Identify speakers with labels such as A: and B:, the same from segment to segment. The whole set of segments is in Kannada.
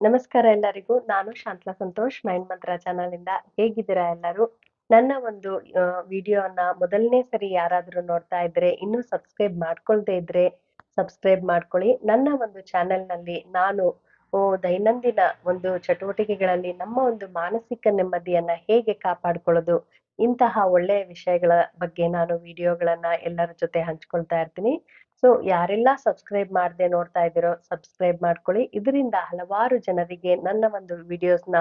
A: ನಮಸ್ಕಾರ ಎಲ್ಲರಿಗೂ. ನಾನು ಶಾಂತಲಾ ಸಂತೋಷ್ ಮೈಂಡ್ ಮಂತ್ರ ಚಾನಲ್ ಇಂದ ಹೇಗಿದ್ದೀರಾ ಎಲ್ಲರೂ? ನನ್ನ ಒಂದು ವಿಡಿಯೋನ ಮೊದಲನೇ ಸರಿ ಯಾರಾದ್ರೂ ನೋಡ್ತಾ ಇದ್ರೆ ಇನ್ನೂ ಸಬ್ಸ್ಕ್ರೈಬ್ ಮಾಡ್ಕೊಳ್ದೆ ಇದ್ರೆ ಸಬ್ಸ್ಕ್ರೈಬ್ ಮಾಡ್ಕೊಳ್ಳಿ. ನನ್ನ ಒಂದು ಚಾನೆಲ್ನಲ್ಲಿ ನಾನು ದೈನಂದಿನ ಒಂದು ಚಟುವಟಿಕೆಗಳಲ್ಲಿ ನಮ್ಮ ಒಂದು ಮಾನಸಿಕ ನೆಮ್ಮದಿಯನ್ನ ಹೇಗೆ ಕಾಪಾಡ್ಕೊಳ್ಳೋದು ಇಂತಹ ಒಳ್ಳೆಯ ವಿಷಯಗಳ ಬಗ್ಗೆ ನಾನು ವಿಡಿಯೋಗಳನ್ನ ಎಲ್ಲರ ಜೊತೆ ಹಂಚ್ಕೊಳ್ತಾ ಇರ್ತೀನಿ. ಸೊ ಯಾರೆಲ್ಲ ಸಬ್ಸ್ಕ್ರೈಬ್ ಮಾಡದೆ ನೋಡ್ತಾ ಇದ್ದೀರೋ ಸಬ್ಸ್ಕ್ರೈಬ್ ಮಾಡ್ಕೊಳ್ಳಿ. ಇದರಿಂದ ಹಲವಾರು ಜನರಿಗೆ ನನ್ನ ಒಂದು ವಿಡಿಯೋಸ್ನ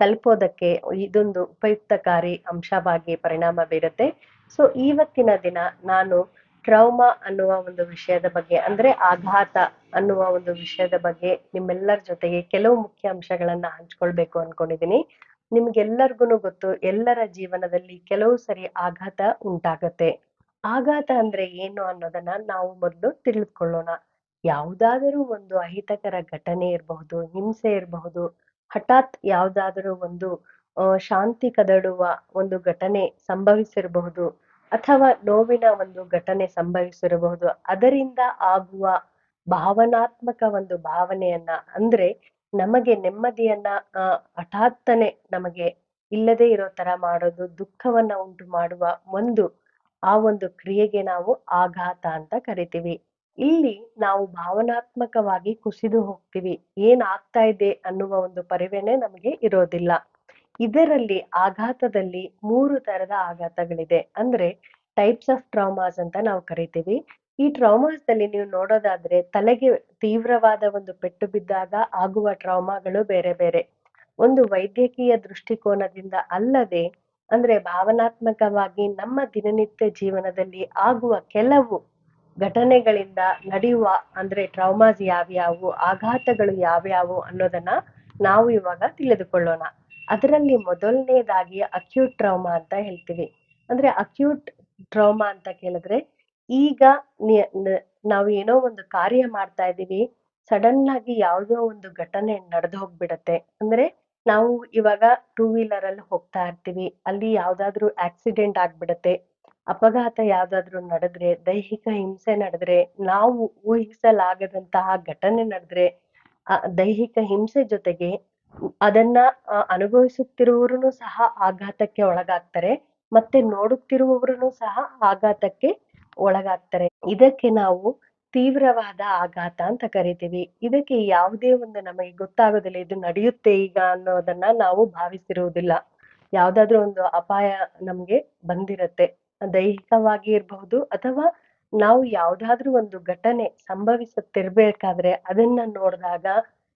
A: ತಲುಪೋದಕ್ಕೆ ಇದೊಂದು ಉಪಯುಕ್ತಕಾರಿ ಅಂಶವಾಗಿ ಪರಿಣಾಮ ಬೀರುತ್ತೆ. ಸೊ ಇವತ್ತಿನ ದಿನ ನಾನು ಟ್ರೌಮಾ ಅನ್ನುವ ಒಂದು ವಿಷಯದ ಬಗ್ಗೆ, ಅಂದ್ರೆ ಆಘಾತ ಅನ್ನುವ ಒಂದು ವಿಷಯದ ಬಗ್ಗೆ ನಿಮ್ಮೆಲ್ಲರ ಜೊತೆಗೆ ಕೆಲವು ಮುಖ್ಯ ಅಂಶಗಳನ್ನ ಹಂಚ್ಕೊಳ್ಬೇಕು ಅನ್ಕೊಂಡಿದೀನಿ ನಿಮ್ಗೆಲ್ಲರಿಗೂ ಗೊತ್ತು, ಎಲ್ಲರ ಜೀವನದಲ್ಲಿ ಕೆಲವು ಸರಿ ಆಘಾತ ಉಂಟಾಗತ್ತೆ. ಆಘಾತ ಅಂದ್ರೆ ಏನು ಅನ್ನೋದನ್ನ ನಾವು ಮೊದಲು ತಿಳಿದುಕೊಳ್ಳೋಣ ಯಾವುದಾದರೂ ಒಂದು ಅಹಿತಕರ ಘಟನೆ ಇರಬಹುದು, ಹಿಂಸೆ ಇರಬಹುದು, ಹಠಾತ್ ಯಾವುದಾದರೂ ಒಂದು ಶಾಂತಿ ಕದಡುವ ಒಂದು ಘಟನೆ ಸಂಭವಿಸಿರಬಹುದು, ಅಥವಾ ನೋವಿನ ಒಂದು ಘಟನೆ ಸಂಭವಿಸಿರಬಹುದು, ಅದರಿಂದ ಆಗುವ ಭಾವನಾತ್ಮಕ ಒಂದು ಭಾವನೆಯನ್ನ ಅಂದ್ರೆ ನಮಗೆ ನೆಮ್ಮದಿಯನ್ನ ಹಠಾತ್ತನೆ ನಮಗೆ ಇಲ್ಲದೆ ಇರೋ ತರ ಮಾಡೋದು, ದುಃಖವನ್ನ ಉಂಟು ಮಾಡುವ ಒಂದು, ಆ ಒಂದು ಕ್ರಿಯೆಗೆ ನಾವು ಆಘಾತ ಅಂತ ಕರಿತೀವಿ. ಇಲ್ಲಿ ನಾವು ಭಾವನಾತ್ಮಕವಾಗಿ ಕುಸಿದು ಹೋಗ್ತೀವಿ. ಏನ್ ಆಗ್ತಾ ಇದೆ ಅನ್ನುವ ಒಂದು ಪರಿವೇನೆ ನಮಗೆ ಇರೋದಿಲ್ಲ. ಇದರಲ್ಲಿ ಆಘಾತದಲ್ಲಿ ಮೂರು ತರದ ಆಘಾತಗಳಿದೆ. ಅಂದ್ರೆ ಟೈಪ್ಸ್ ಆಫ್ ಟ್ರಾಮಾಸ್ ಅಂತ ನಾವು ಕರಿತೀವಿ. ಈ ಟ್ರಾಮಾಸ್ ದಲ್ಲಿ ನೀವು ನೋಡೋದಾದ್ರೆ ತಲೆಗೆ ತೀವ್ರವಾದ ಒಂದು ಪೆಟ್ಟು ಬಿದ್ದಾಗ ಆಗುವ ಟ್ರಾಮಾಗಳು ಬೇರೆ ಬೇರೆ. ಒಂದು ವೈದ್ಯಕೀಯ ದೃಷ್ಟಿಕೋನದಿಂದ ಅಲ್ಲದೆ ಅಂದ್ರೆ ಭಾವನಾತ್ಮಕವಾಗಿ ನಮ್ಮ ದಿನನಿತ್ಯ ಜೀವನದಲ್ಲಿ ಆಗುವ ಕೆಲವು ಘಟನೆಗಳಿಂದ ನಡೆಯುವ ಅಂದ್ರೆ ಟ್ರಾಮಾಸ್ ಯಾವ್ಯಾವು, ಆಘಾತಗಳು ಯಾವ್ಯಾವು ಅನ್ನೋದನ್ನ ನಾವು ಇವಾಗ ತಿಳಿದುಕೊಳ್ಳೋಣ. ಅದರಲ್ಲಿ ಮೊದಲನೇದಾಗಿ ಅಕ್ಯೂಟ್ ಟ್ರೌಮಾ ಅಂತ ಹೇಳ್ತೀವಿ. ಅಂದ್ರೆ ಅಕ್ಯೂಟ್ ಟ್ರಾಮಾ ಅಂತ ಕೇಳಿದ್ರೆ ಈಗ ನಾವು ಏನೋ ಒಂದು ಕಾರ್ಯ ಮಾಡ್ತಾ ಇದ್ದೀವಿ, ಸಡನ್ ಆಗಿ ಯಾವುದೋ ಒಂದು ಘಟನೆ ನಡೆದು ಹೋಗ್ಬಿಡತ್ತೆ. ಅಂದ್ರೆ ನಾವು ಇವಾಗ ಟೂ ವೀಲರ್ ಅಲ್ಲಿ ಹೋಗ್ತಾ ಇರ್ತೀವಿ, ಅಲ್ಲಿ ಯಾವ್ದಾದ್ರು ಆಕ್ಸಿಡೆಂಟ್ ಆಗ್ಬಿಡತ್ತೆ, ಅಪಘಾತ ಯಾವ್ದಾದ್ರು ನಡೆದ್ರೆ, ದೈಹಿಕ ಹಿಂಸೆ ನಡೆದ್ರೆ, ನಾವು ಊಹಿಸಲಾಗದಂತಹ ಘಟನೆ ನಡೆದ್ರೆ ದೈಹಿಕ ಹಿಂಸೆ ಜೊತೆಗೆ ಅದನ್ನ ಅನುಭವಿಸುತ್ತಿರುವವರೂ ಸಹ ಆಘಾತಕ್ಕೆ ಒಳಗಾಗ್ತಾರೆ, ಮತ್ತೆ ನೋಡುತ್ತಿರುವವರೂ ಸಹ ಆಘಾತಕ್ಕೆ ಒಳಗಾಗ್ತಾರೆ. ಇದಕ್ಕೆ ನಾವು ತೀವ್ರವಾದ ಆಘಾತ ಅಂತ ಕರಿತೀವಿ. ಇದಕ್ಕೆ ಯಾವುದೇ ಒಂದು ನಮಗೆ ಗೊತ್ತಾಗೋದಿಲ್ಲ, ಇದು ನಡೆಯುತ್ತೆ ಈಗ ಅನ್ನೋದನ್ನ ನಾವು ಭಾವಿಸಿರುವುದಿಲ್ಲ. ಯಾವ್ದಾದ್ರು ಒಂದು ಅಪಾಯ ನಮ್ಗೆ ಬಂದಿರತ್ತೆ. ದೈಹಿಕವಾಗಿ ಇರಬಹುದು ಅಥವಾ ನಾವು ಯಾವ್ದಾದ್ರು ಒಂದು ಘಟನೆ ಸಂಭವಿಸುತ್ತಿರ್ಬೇಕಾದ್ರೆ ಅದನ್ನ ನೋಡಿದಾಗ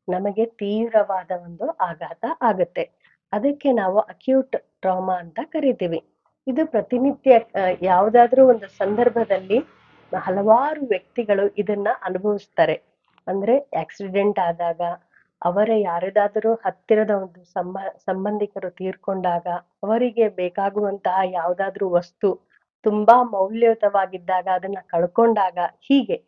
A: ನಮಗೆ ತೀವ್ರವಾದ ಒಂದು ಆಘಾತ ಆಗುತ್ತೆ. ಅದಕ್ಕೆ ನಾವು ಅಕ್ಯೂಟ್ ಟ್ರಾಮಾ ಅಂತ ಕರಿತೀವಿ. ಇದು ಪ್ರತಿನಿತ್ಯ ಯಾವುದಾದ್ರೂ ಒಂದು ಸಂದರ್ಭದಲ್ಲಿ ಹಲವಾರು ವ್ಯಕ್ತಿಗಳು ಇದನ್ನ ಅನುಭವಿಸ್ತಾರೆ. ಅಂದ್ರೆ ಆಕ್ಸಿಡೆಂಟ್ ಆದಾಗ, ಅವರ ಯಾರದಾದರೂ ಹತ್ತಿರದ ಒಂದು ಸಂಬ, ಸಂಬಂಧಿಕರು ತೀರ್ಕೊಂಡಾಗ, ಅವರಿಗೆ ಬೇಕಾಗುವಂತಹ ಯಾವ್ದಾದ್ರು ವಸ್ತು ತುಂಬಾ ಮೌಲ್ಯಯುತವಾಗಿದ್ದಾಗ ಅದನ್ನ ಕಳ್ಕೊಂಡಾಗ ಹೀಗೆ,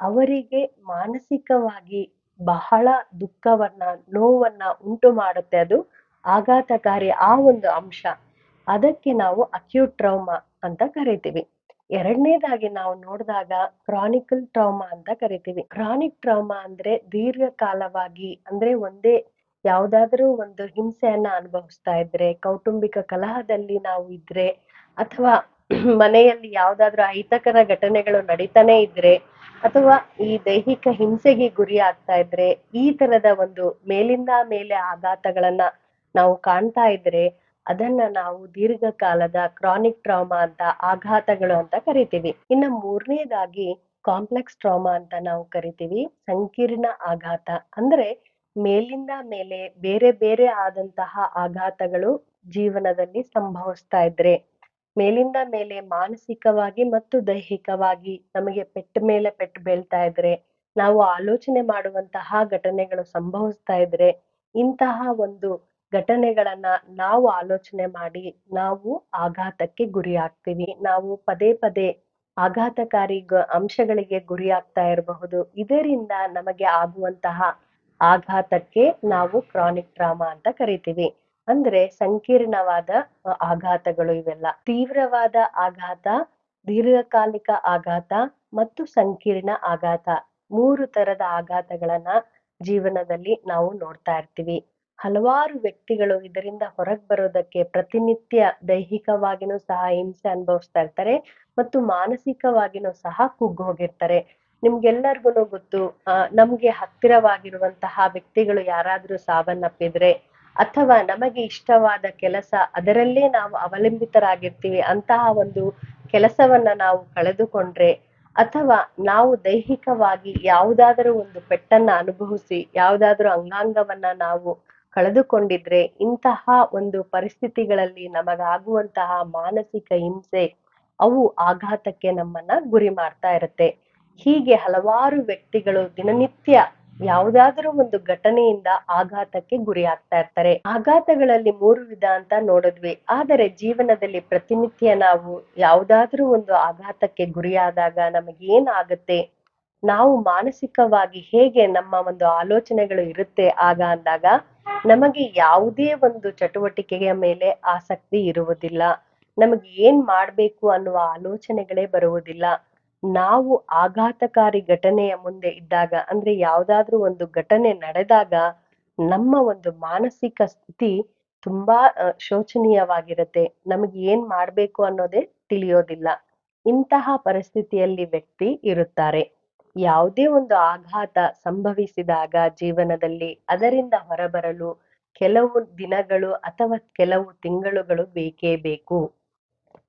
A: ಅವರಿಗೆ ಮಾನಸಿಕವಾಗಿ ಬಹಳ ದುಃಖವನ್ನ, ನೋವನ್ನ ಉಂಟು ಮಾಡುತ್ತೆ. ಅದು ಆಘಾತಕಾರಿ ಆ ಒಂದು ಅಂಶ. ಅದಕ್ಕೆ ನಾವು ಅಕ್ಯೂಟ್ ಟ್ರೌಮಾ ಅಂತ ಕರಿತೀವಿ. ಎರಡನೇದಾಗಿ ನಾವು ನೋಡಿದಾಗ ಕ್ರಾನಿಕಲ್ ಟ್ರಾಮಾ ಅಂತ ಕರಿತೀವಿ. ಕ್ರಾನಿಕ್ ಟ್ರಾಮಾ ಅಂದ್ರೆ ದೀರ್ಘಕಾಲವಾಗಿ ಅಂದ್ರೆ ಒಂದೇ ಯಾವ್ದಾದ್ರೂ ಒಂದು ಹಿಂಸೆಯನ್ನ ಅನುಭವಿಸ್ತಾ ಇದ್ರೆ, ಕೌಟುಂಬಿಕ ಕಲಹದಲ್ಲಿ ನಾವು ಇದ್ರೆ, ಅಥವಾ ಮನೆಯಲ್ಲಿ ಯಾವ್ದಾದ್ರು ಅಹಿತಕರ ಘಟನೆಗಳು ನಡೀತಾನೆ ಇದ್ರೆ, ಅಥವಾ ಈ ದೈಹಿಕ ಹಿಂಸೆಗೆ ಗುರಿ ಆಗ್ತಾ ಇದ್ರೆ, ಈ ತರದ ಒಂದು ಮೇಲಿಂದ ಮೇಲೆ ಆಘಾತಗಳನ್ನ ನಾವು ಕಾಣ್ತಾ ಇದ್ರೆ ಅದನ್ನ ನಾವು ದೀರ್ಘಕಾಲದ ಕ್ರಾನಿಕ್ ಟ್ರಾಮಾ ಅಂತ, ಆಘಾತಗಳು ಅಂತ ಕರಿತೀವಿ. ಇನ್ನು ಮೂರನೇದಾಗಿ ಕಾಂಪ್ಲೆಕ್ಸ್ ಟ್ರಾಮಾ ಅಂತ ನಾವು ಕರಿತೀವಿ, ಸಂಕೀರ್ಣ ಆಘಾತ. ಅಂದ್ರೆ ಮೇಲಿಂದ ಮೇಲೆ ಬೇರೆ ಬೇರೆ ಆದಂತಹ ಆಘಾತಗಳು ಜೀವನದಲ್ಲಿ ಸಂಭವಿಸ್ತಾ ಇದ್ರೆ, ಮೇಲಿಂದ ಮೇಲೆ ಮಾನಸಿಕವಾಗಿ ಮತ್ತು ದೈಹಿಕವಾಗಿ ನಮಗೆ ಪೆಟ್ಟ ಮೇಲೆ ಪೆಟ್ಟು ಬೀಳ್ತಾ ಇದ್ರೆ, ನಾವು ಆಲೋಚನೆ ಮಾಡುವಂತಹ ಘಟನೆಗಳು ಸಂಭವಿಸ್ತಾ ಇದ್ರೆ, ಇಂತಹ ಒಂದು ಘಟನೆಗಳನ್ನ ನಾವು ಆಲೋಚನೆ ಮಾಡಿ ನಾವು ಆಘಾತಕ್ಕೆ ಗುರಿ ಆಗ್ತೀವಿ ನಾವು ಪದೇ ಪದೇ ಆಘಾತಕಾರಿ ಅಂಶಗಳಿಗೆ ಗುರಿಯಾಗ್ತಾ ಇರಬಹುದು. ಇದರಿಂದ ನಮಗೆ ಆಗುವಂತಹ ಆಘಾತಕ್ಕೆ ನಾವು ಕ್ರಾನಿಕ್ ಟ್ರಾಮಾ ಅಂತ ಕರಿತೀವಿ. ಅಂದ್ರೆ ಸಂಕೀರ್ಣವಾದ ಆಘಾತಗಳು ಇವೆಲ್ಲ. ತೀವ್ರವಾದ ಆಘಾತ, ದೀರ್ಘಕಾಲಿಕ ಆಘಾತ ಮತ್ತು ಸಂಕೀರ್ಣ ಆಘಾತ. ಮೂರು ತರದ ಆಘಾತಗಳನ್ನ ಜೀವನದಲ್ಲಿ ನಾವು ನೋಡ್ತಾ ಇರ್ತೀವಿ. ಹಲವಾರು ವ್ಯಕ್ತಿಗಳು ಇದರಿಂದ ಹೊರಗೆ ಬರೋದಕ್ಕೆ ಪ್ರತಿನಿತ್ಯ ದೈಹಿಕವಾಗಿನೂ ಸಹ ಹಿಂಸೆ ಅನುಭವಿಸ್ತಾ ಇರ್ತಾರೆ ಮತ್ತು ಮಾನಸಿಕವಾಗಿನೂ ಸಹ ಕುಗ್ಗ್ ಹೋಗಿರ್ತಾರೆ. ನಿಮ್ಗೆಲ್ಲರಿಗೂ ಗೊತ್ತು ನಮ್ಗೆ ಹತ್ತಿರವಾಗಿರುವಂತಹ ವ್ಯಕ್ತಿಗಳು ಯಾರಾದ್ರೂ ಸಾವನ್ನಪ್ಪಿದ್ರೆ ಅಥವಾ ನಮಗೆ ಇಷ್ಟವಾದ ಕೆಲಸ ಅದರಲ್ಲೇ ನಾವು ಅವಲಂಬಿತರಾಗಿರ್ತೀವಿ ಅಂತಹ ಒಂದು ಕೆಲಸವನ್ನ ನಾವು ಕಳೆದುಕೊಂಡ್ರೆ ಅಥವಾ ನಾವು ದೈಹಿಕವಾಗಿ ಯಾವುದಾದರೂ ಒಂದು ಪೆಟ್ಟನ್ನ ಅನುಭವಿಸಿ, ಯಾವುದಾದ್ರೂ ಅಂಗಾಂಗವನ್ನ ನಾವು ಕಳೆದುಕೊಂಡಿದ್ರೆ ಇಂತಹ ಒಂದು ಪರಿಸ್ಥಿತಿಗಳಲ್ಲಿ ನಮಗಾಗುವಂತಹ ಮಾನಸಿಕ ಹಿಂಸೆ, ಅವು ಆಘಾತಕ್ಕೆ ನಮ್ಮನ್ನ ಗುರಿ ಮಾಡ್ತಾ ಇರುತ್ತೆ. ಹೀಗೆ ಹಲವಾರು ವ್ಯಕ್ತಿಗಳು ದಿನನಿತ್ಯ ಯಾವುದಾದರೂ ಒಂದು ಘಟನೆಯಿಂದ ಆಘಾತಕ್ಕೆ ಗುರಿ ಆಗ್ತಾ ಇರ್ತಾರೆ. ಆಘಾತಗಳಲ್ಲಿ ಮೂರು ವಿಧ ಅಂತ ನೋಡಿದ್ವಿ. ಆದರೆ ಜೀವನದಲ್ಲಿ ಪ್ರತಿನಿತ್ಯ ನಾವು ಯಾವುದಾದ್ರೂ ಒಂದು ಆಘಾತಕ್ಕೆ ಗುರಿಯಾದಾಗ ನಮಗೇನ್ ಆಗುತ್ತೆ ನಾವು ಮಾನಸಿಕವಾಗಿ ಹೇಗೆ ನಮ್ಮ ಒಂದು ಆಲೋಚನೆಗಳು ಇರುತ್ತೆ ಆಗ ಅಂದಾಗ ನಮಗೆ ಯಾವುದೇ ಒಂದು ಚಟುವಟಿಕೆಯ ಮೇಲೆ ಆಸಕ್ತಿ ಇರುವುದಿಲ್ಲ. ನಮಗೆ ಏನ್ ಮಾಡ್ಬೇಕು ಅನ್ನುವ ಆಲೋಚನೆಗಳೇ ಬರುವುದಿಲ್ಲ. ನಾವು ಆಘಾತಕಾರಿ ಘಟನೆಯ ಮುಂದೆ ಇದ್ದಾಗ, ಅಂದ್ರೆ ಯಾವ್ದಾದ್ರೂ ಒಂದು ಘಟನೆ ನಡೆದಾಗ ನಮ್ಮ ಒಂದು ಮಾನಸಿಕ ಸ್ಥಿತಿ ತುಂಬಾ ಶೋಚನೀಯವಾಗಿರುತ್ತೆ. ನಮಗೆ ಏನ್ ಮಾಡ್ಬೇಕು ಅನ್ನೋದೇ ತಿಳಿಯೋದಿಲ್ಲ. ಇಂತಹ ಪರಿಸ್ಥಿತಿಯಲ್ಲಿ ವ್ಯಕ್ತಿ ಇರುತ್ತಾರೆ. ಯಾವುದೇ ಒಂದು ಆಘಾತ ಸಂಭವಿಸಿದಾಗ ಜೀವನದಲ್ಲಿ ಅದರಿಂದ ಹೊರಬರಲು ಕೆಲವು ದಿನಗಳು ಅಥವಾ ಕೆಲವು ತಿಂಗಳುಗಳು ಬೇಕೇ ಬೇಕು.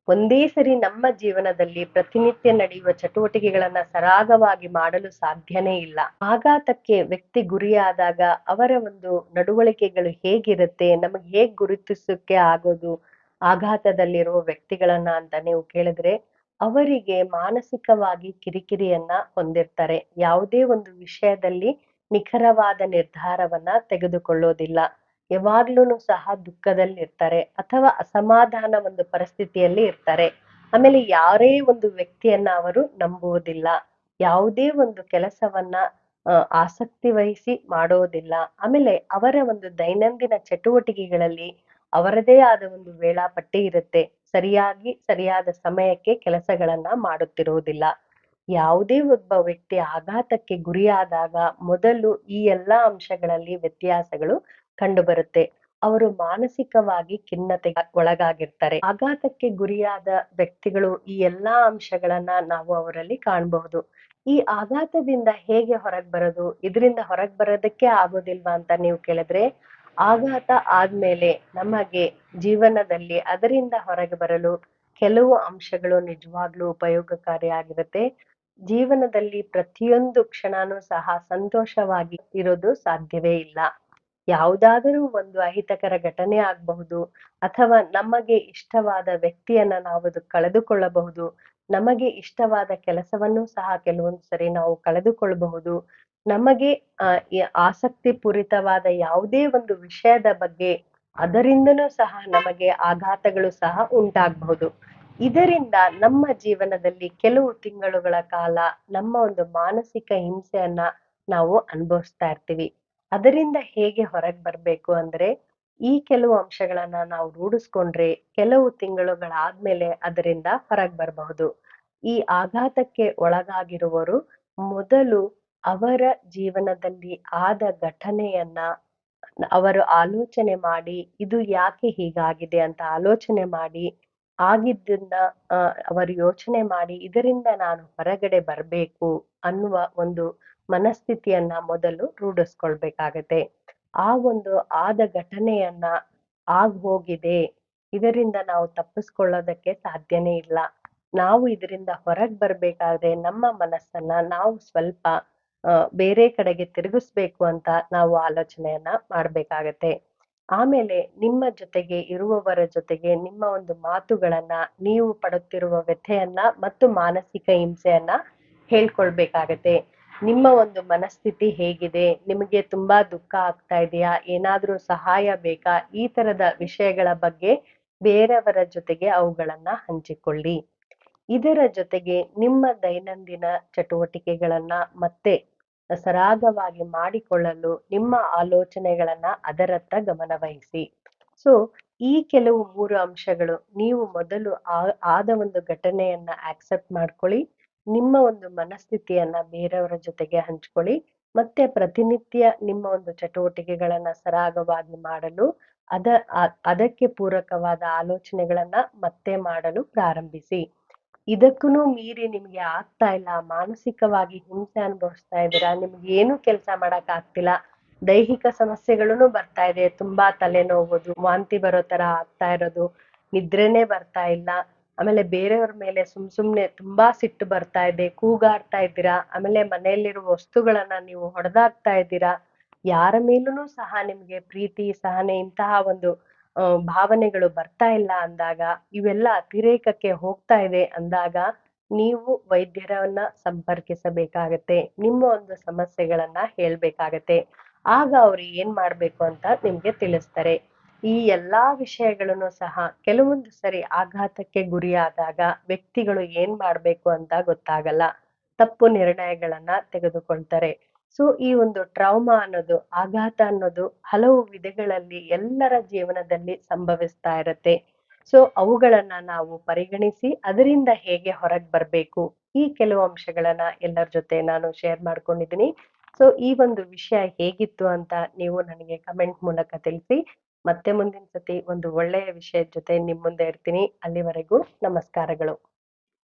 A: ಒಂದೇ ಸರಿ ನಮ್ಮ ಜೀವನದಲ್ಲಿ ಪ್ರತಿನಿತ್ಯ ನಡೆಯುವ ಚಟುವಟಿಕೆಗಳನ್ನ ಸರಾಗವಾಗಿ ಮಾಡಲು ಸಾಧ್ಯನೇ ಇಲ್ಲ. ಆಘಾತಕ್ಕೆ ವ್ಯಕ್ತಿ ಗುರಿಯಾದಾಗ ಅವರ ಒಂದು ನಡವಳಿಕೆಗಳು ಹೇಗಿರುತ್ತೆ, ನಮಗೆ ಹೇಗ್ ಗುರುತಿಸಕ್ಕೆ ಆಗೋದು ಆಘಾತದಲ್ಲಿರುವ ವ್ಯಕ್ತಿಗಳನ್ನ ಅಂತ ನೀವು ಕೇಳಿದ್ರೆ ಅವರಿಗೆ ಮಾನಸಿಕವಾಗಿ ಕಿರಿಕಿರಿಯನ್ನ ಹೊಂದಿರ್ತಾರೆ. ಯಾವುದೇ ಒಂದು ವಿಷಯದಲ್ಲಿ ನಿಖರವಾದ ನಿರ್ಧಾರವನ್ನ ತೆಗೆದುಕೊಳ್ಳೋದಿಲ್ಲ. ಯಾವಾಗ್ಲೂ ಸಹ ದುಃಖದಲ್ಲಿ ಇರ್ತಾರೆ ಅಥವಾ ಅಸಮಾಧಾನ ಒಂದು ಪರಿಸ್ಥಿತಿಯಲ್ಲಿ ಇರ್ತಾರೆ. ಆಮೇಲೆ ಯಾರೇ ಒಂದು ವ್ಯಕ್ತಿಯನ್ನ ಅವರು ನಂಬುವುದಿಲ್ಲ. ಯಾವುದೇ ಒಂದು ಕೆಲಸವನ್ನ ಆಸಕ್ತಿ ವಹಿಸಿ ಮಾಡೋದಿಲ್ಲ. ಆಮೇಲೆ ಅವರ ಒಂದು ದೈನಂದಿನ ಚಟುವಟಿಕೆಗಳಲ್ಲಿ ಅವರದೇ ಆದ ಒಂದು ವೇಳಾಪಟ್ಟಿ ಇರುತ್ತೆ. ಸರಿಯಾಗಿ ಸರಿಯಾದ ಸಮಯಕ್ಕೆ ಕೆಲಸಗಳನ್ನ ಮಾಡುತ್ತಿರುವುದಿಲ್ಲ. ಯಾವುದೇ ಒಬ್ಬ ವ್ಯಕ್ತಿ ಆಘಾತಕ್ಕೆ ಗುರಿಯಾದಾಗ ಮೊದಲು ಈ ಎಲ್ಲಾ ಅಂಶಗಳಲ್ಲಿ ವ್ಯತ್ಯಾಸಗಳು ಕಂಡುಬರುತ್ತೆ. ಅವರು ಮಾನಸಿಕವಾಗಿ ಖಿನ್ನತೆ ಒಳಗಾಗಿರ್ತಾರೆ. ಆಘಾತಕ್ಕೆ ಗುರಿಯಾದ ವ್ಯಕ್ತಿಗಳು ಈ ಎಲ್ಲಾ ಅಂಶಗಳನ್ನ ನಾವು ಅವರಲ್ಲಿ ಕಾಣಬಹುದು ಈ ಆಘಾತದಿಂದ ಹೇಗೆ ಹೊರಗ್ ಬರೋದು, ಇದರಿಂದ ಹೊರಗೆ ಬರೋದಕ್ಕೆ ಆಗೋದಿಲ್ವಾ ಅಂತ ನೀವು ಕೇಳಿದ್ರೆ ಆಘಾತ ಆದ್ಮೇಲೆ ನಮಗೆ ಜೀವನದಲ್ಲಿ ಅದರಿಂದ ಹೊರಗೆ ಬರಲು ಕೆಲವು ಅಂಶಗಳು ನಿಜವಾಗ್ಲೂ ಉಪಯೋಗಕಾರಿಯಾಗಿರುತ್ತೆ. ಜೀವನದಲ್ಲಿ ಪ್ರತಿಯೊಂದು ಕ್ಷಣನೂ ಸಹ ಸಂತೋಷವಾಗಿ ಇರೋದು ಸಾಧ್ಯವೇ ಇಲ್ಲ. ಯಾವುದಾದರೂ ಒಂದು ಅಹಿತಕರ ಘಟನೆ ಆಗಬಹುದು ಅಥವಾ ನಮಗೆ ಇಷ್ಟವಾದ ವ್ಯಕ್ತಿಯನ್ನ ನಾವು ಕಳೆದುಕೊಳ್ಳಬಹುದು. ನಮಗೆ ಇಷ್ಟವಾದ ಕೆಲಸವನ್ನು ಸಹ ಕೆಲವೊಂದು ಸರಿ ನಾವು ಕಳೆದುಕೊಳ್ಳಬಹುದು ನಮಗೆ ಆಸಕ್ತಿ ಪೂರಿತವಾದ ಯಾವುದೇ ಒಂದು ವಿಷಯದ ಬಗ್ಗೆ ಅದರಿಂದನೂ ಸಹ ನಮಗೆ ಆಘಾತಗಳು ಸಹ ಉಂಟಾಗಬಹುದು. ಇದರಿಂದ ನಮ್ಮ ಜೀವನದಲ್ಲಿ ಕೆಲವು ತಿಂಗಳುಗಳ ಕಾಲ ನಮ್ಮ ಒಂದು ಮಾನಸಿಕ ಹಿಂಸೆಯನ್ನ ನಾವು ಅನುಭವಿಸ್ತಾ ಇರ್ತೀವಿ. ಅದರಿಂದ ಹೇಗೆ ಹೊರಗೆ ಬರ್ಬೇಕು ಅಂದ್ರೆ ಈ ಕೆಲವು ಅಂಶಗಳನ್ನ ನಾವು ರೂಢಿಸ್ಕೊಂಡ್ರೆ ಕೆಲವು ತಿಂಗಳುಗಳಾದ್ಮೇಲೆ ಅದರಿಂದ ಹೊರಗೆ ಬರಬಹುದು. ಈ ಆಘಾತಕ್ಕೆ ಒಳಗಾಗಿರುವವರು ಮೊದಲು ಅವರ ಜೀವನದಲ್ಲಿ ಆದ ಘಟನೆಯನ್ನ ಅವರು ಆಲೋಚನೆ ಮಾಡಿ, ಇದು ಯಾಕೆ ಹೀಗಾಗಿದೆ? ಅಂತ ಆಲೋಚನೆ ಮಾಡಿ, ಆಗಿದ್ದನ್ನ ಅವರು ಯೋಚನೆ ಮಾಡಿ, ಇದರಿಂದ ನಾನು ಹೊರಗಡೆ ಬರ್ಬೇಕು ಅನ್ನುವ ಒಂದು ಮನಸ್ಥಿತಿಯನ್ನ ಮೊದಲು ರೂಢಿಸ್ಕೊಳ್ಬೇಕಾಗತ್ತೆ. ಆ ಒಂದು ಆದ ಘಟನೆಯನ್ನ ಆಗ್ ಹೋಗಿದೆ ಇದರಿಂದ ನಾವು ತಪ್ಪಿಸ್ಕೊಳ್ಳೋದಕ್ಕೆ ಸಾಧ್ಯನೇ ಇಲ್ಲ. ನಾವು ಇದರಿಂದ ಹೊರಗ್ ಬರ್ಬೇಕಾದ್ರೆ ನಮ್ಮ ಮನಸ್ಸನ್ನ ನಾವು ಸ್ವಲ್ಪ ಬೇರೆ ಕಡೆಗೆ ತಿರುಗಿಸ್ಬೇಕು ಅಂತ ನಾವು ಆಲೋಚನೆಯನ್ನ ಮಾಡ್ಬೇಕಾಗತ್ತೆ. ಆಮೇಲೆ ನಿಮ್ಮ ಜೊತೆಗೆ ಇರುವವರ ಜೊತೆಗೆ ನಿಮ್ಮ ಒಂದು ಮಾತುಗಳನ್ನ, ನೀವು ಪಡುತ್ತಿರುವ ವ್ಯಥೆಯನ್ನ ಮತ್ತು ಮಾನಸಿಕ ಹಿಂಸೆಯನ್ನ ಹೇಳ್ಕೊಳ್ಬೇಕಾಗತ್ತೆ. ನಿಮ್ಮ ಒಂದು ಮನಸ್ಥಿತಿ ಹೇಗಿದೆ? ನಿಮಗೆ ತುಂಬಾ ದುಃಖ ಆಗ್ತಾ ಇದೆಯಾ? ಏನಾದ್ರೂ ಸಹಾಯ ಬೇಕಾ? ಈ ತರದ ವಿಷಯಗಳ ಬಗ್ಗೆ ಬೇರೆಯವರ ಜೊತೆಗೆ ಅವುಗಳನ್ನ ಹಂಚಿಕೊಳ್ಳಿ. ಇದರ ಜೊತೆಗೆ ನಿಮ್ಮ ದೈನಂದಿನ ಚಟುವಟಿಕೆಗಳನ್ನ ಮತ್ತೆ ಸರಾಗವಾಗಿ ಮಾಡಿಕೊಳ್ಳಲು ನಿಮ್ಮ ಆಲೋಚನೆಗಳನ್ನ ಅದರತ್ತ ಗಮನವಹಿಸಿ. ಸೊ ಈ ಕೆಲವು ಮೂರು ಅಂಶಗಳು ನೀವು ಮೊದಲು ಆ- ಆದ ಒಂದು ಘಟನೆಯನ್ನ ಆಕ್ಸೆಪ್ಟ್ ಮಾಡ್ಕೊಳ್ಳಿ. ನಿಮ್ಮ ಒಂದು ಮನಸ್ಥಿತಿಯನ್ನ ಬೇರೆಯವರ ಜೊತೆಗೆ ಹಂಚ್ಕೊಳ್ಳಿ, ಮತ್ತೆ ಪ್ರತಿನಿತ್ಯ ನಿಮ್ಮ ಒಂದು ಚಟುವಟಿಕೆಗಳನ್ನ ಸರಾಗವಾಗಿ ಮಾಡಲು, ಅದ ಅದಕ್ಕೆ ಪೂರಕವಾದ ಆಲೋಚನೆಗಳನ್ನ ಮತ್ತೆ ಮಾಡಲು ಪ್ರಾರಂಭಿಸಿ. ಇದಕ್ಕೂ ಮೀರಿ ನಿಮ್ಗೆ ಆಗ್ತಾ ಇಲ್ಲ, ಮಾನಸಿಕವಾಗಿ ಹಿಂಸೆ ಅನುಭವಿಸ್ತಾ ಇದ್ದೀರಾ, ನಿಮ್ಗೆ ಏನು ಕೆಲಸ ಮಾಡಕ್ ಆಗ್ತಿಲ್ಲ, ದೈಹಿಕ ಸಮಸ್ಯೆಗಳೂ ಬರ್ತಾ ಇದೆ, ತುಂಬಾ ತಲೆನೋವುದು ವಾಂತಿ ಬರೋ ತರ ಆಗ್ತಾ ಇರೋದು, ನಿದ್ರೆನೇ ಬರ್ತಾ ಇಲ್ಲ ಆಮೇಲೆ ಬೇರೆಯವ್ರ ಮೇಲೆ ಸುಮ್ ಸುಮ್ನೆ ತುಂಬಾ ಸಿಟ್ಟು ಬರ್ತಾ ಇದೆ, ಕೂಗಾಡ್ತಾ ಇದ್ದೀರಾ, ಆಮೇಲೆ ಮನೆಯಲ್ಲಿರುವ ವಸ್ತುಗಳನ್ನ ನೀವು ಹೊಡೆದಾಕ್ತಾ ಇದ್ದೀರಾ, ಯಾರ ಮೇಲೂ ಸಹ ನಿಮ್ಗೆ ಪ್ರೀತಿ ಸಹನೆ ಇಂತಹ ಒಂದು ಭಾವನೆಗಳು ಬರ್ತಾ ಇಲ್ಲ ಅಂದಾಗ, ಇವೆಲ್ಲ ಅತಿರೇಕಕ್ಕೆ ಹೋಗ್ತಾ ಇದೆ ಅಂದಾಗ ನೀವು ವೈದ್ಯರನ್ನ ಸಂಪರ್ಕಿಸಬೇಕಾಗತ್ತೆ, ನಿಮ್ಮ ಒಂದು ಸಮಸ್ಯೆಗಳನ್ನ ಹೇಳ್ಬೇಕಾಗತ್ತೆ. ಆಗ ಅವ್ರು ಏನ್ ಮಾಡ್ಬೇಕು ಅಂತ ನಿಮ್ಗೆ ತಿಳಿಸ್ತಾರೆ. ಈ ಎಲ್ಲಾ ವಿಷಯಗಳನ್ನು ಸಹ ಕೆಲವೊಂದು ಸರಿ ಆಘಾತಕ್ಕೆ ಗುರಿಯಾದಾಗ ವ್ಯಕ್ತಿಗಳು ಏನ್ ಮಾಡ್ಬೇಕು ಅಂತ ಗೊತ್ತಾಗಲ್ಲ. ತಪ್ಪು ನಿರ್ಣಯಗಳನ್ನ ತೆಗೆದುಕೊಳ್ತಾರೆ. ಸೊ ಈ ಒಂದು ಟ್ರಾಮಾ ಅನ್ನೋದು, ಆಘಾತ ಅನ್ನೋದು ಹಲವು ವಿಧಗಳಲ್ಲಿ ಎಲ್ಲರ ಜೀವನದಲ್ಲಿ ಸಂಭವಿಸ್ತಾ ಇರತ್ತೆ. ಸೊ ಅವುಗಳನ್ನ ನಾವು ಪರಿಗಣಿಸಿ ಅದರಿಂದ ಹೇಗೆ ಹೊರಗೆ ಬರ್ಬೇಕು? ಈ ಕೆಲವು ಅಂಶಗಳನ್ನ ಎಲ್ಲರ ಜೊತೆ ನಾನು ಶೇರ್ ಮಾಡ್ಕೊಂಡಿದ್ದೀನಿ ಸೊ ಈ ಒಂದು ವಿಷಯ ಹೇಗಿತ್ತು ಅಂತ ನೀವು ನನಗೆ ಕಮೆಂಟ್ ಮೂಲಕ ತಿಳಿಸಿ. ಮತ್ತೆ ಮುಂದಿನ ಸತಿ ಒಂದು ಒಳ್ಳೆಯ ವಿಷಯದ ಜೊತೆ ನಿಮ್ ಮುಂದೆ ಇರ್ತೀನಿ. ಅಲ್ಲಿವರೆಗೂ ನಮಸ್ಕಾರಗಳು.